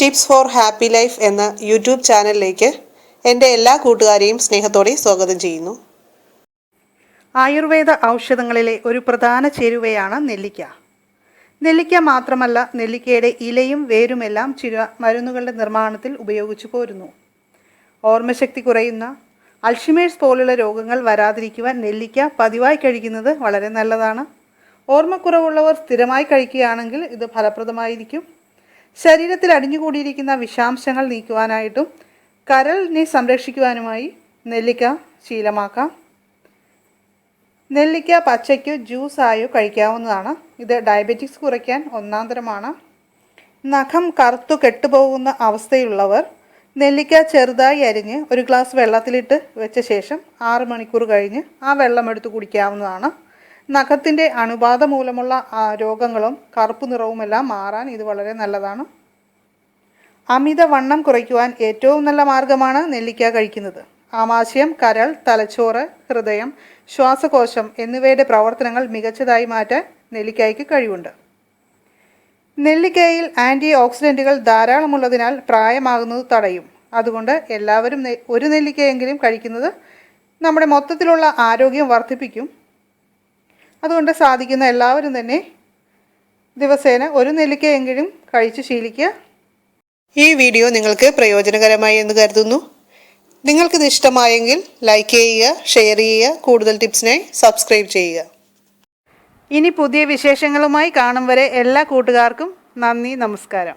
Tips for happy life എന്ന YouTube ചാനലിലേക്ക് എന്റെ എല്ലാ കൂട്ടുകാരെയും സ്നേഹത്തോടെ സ്വാഗതം ചെയ്യുന്നു. ആയുർവേദ ഔഷധങ്ങളിലെ ഒരു പ്രധാന ചേരുവയാണ് നെല്ലിക്ക. നെല്ലിക്ക മാത്രമല്ല നെല്ലിക്കയുടെ ഇലയും വേരുമെല്ലാം ചില മരുന്നുകളുടെ നിർമ്മാണത്തിൽ ഉപയോഗിച്ചു പോരുന്നു. ഓർമ്മശക്തി കുറയുന്ന അൾഷിമേഴ്സ് പോലുള്ള രോഗങ്ങൾ വരാതിരിക്കുവാൻ നെല്ലിക്ക പതിവായി കഴിക്കുന്നത് വളരെ നല്ലതാണ്. ഓർമ്മക്കുറവുള്ളവർ സ്ഥിരമായി കഴിക്കുകയാണെങ്കിൽ ഇത് ഫലപ്രദമായിരിക്കും. ശരീരത്തിൽ അടിഞ്ഞുകൂടിയിരിക്കുന്ന വിഷാംശങ്ങൾ നീക്കുവാനായിട്ടും കരളിനെ സംരക്ഷിക്കുവാനുമായി നെല്ലിക്ക ശീലമാക്കാം. നെല്ലിക്ക പച്ചയ്ക്കോ ജ്യൂസായോ കഴിക്കാവുന്നതാണ്. ഇത് ഡയബറ്റിക്സ് കുറയ്ക്കാൻ ഒന്നാന്തരമാണ് നഖം കറുത്തു കെട്ടുപോകുന്ന അവസ്ഥയുള്ളവർ നെല്ലിക്ക ചെറുതായി അരിഞ്ഞ് ഒരു ഗ്ലാസ് വെള്ളത്തിലിട്ട് വെച്ച ശേഷം ആറ് മണിക്കൂർ കഴിഞ്ഞ് ആ വെള്ളം എടുത്ത് കുടിക്കാവുന്നതാണ്. നഖത്തിന്റെ അണുബാധ മൂലമുള്ള രോഗങ്ങളും കറുപ്പ് നിറവുമെല്ലാം മാറാൻ ഇത് വളരെ നല്ലതാണ്. അമിത വണ്ണം കുറയ്ക്കുവാൻ ഏറ്റവും നല്ല മാർഗമാണ് നെല്ലിക്ക കഴിക്കുന്നത്. ആമാശയം കരൾ തലച്ചോറ് ഹൃദയം ശ്വാസകോശം എന്നിവയുടെ പ്രവർത്തനങ്ങൾ മികച്ചതായി മാറ്റാൻ നെല്ലിക്കായ്ക്ക് കഴിവുണ്ട്. നെല്ലിക്കയിൽ ആന്റി ഓക്സിഡന്റുകൾ ധാരാളമുള്ളതിനാൽ പ്രായമാകുന്നത് തടയും. അതുകൊണ്ട് എല്ലാവരും ഒരു നെല്ലിക്കയെങ്കിലും കഴിക്കുന്നത് നമ്മുടെ മൊത്തത്തിലുള്ള ആരോഗ്യം വർദ്ധിപ്പിക്കും. അതുകൊണ്ട് സാധിക്കുന്ന എല്ലാവരും തന്നെ ദിവസേന ഒരു നെല്ലിക്കയെങ്കിലും കഴിച്ച് ശീലിക്കുക. ഈ വീഡിയോ നിങ്ങൾക്ക് പ്രയോജനകരമായി എന്ന് കരുതുന്നു. നിങ്ങൾക്കിത് ഇഷ്ടമായെങ്കിൽ ലൈക്ക് ചെയ്യുക ഷെയർ ചെയ്യുക കൂടുതൽ ടിപ്സിനായി സബ്സ്ക്രൈബ് ചെയ്യുക. ഇനി പുതിയ വിശേഷങ്ങളുമായി കാണും വരെ എല്ലാ കൂട്ടുകാർക്കും നന്ദി നമസ്കാരം.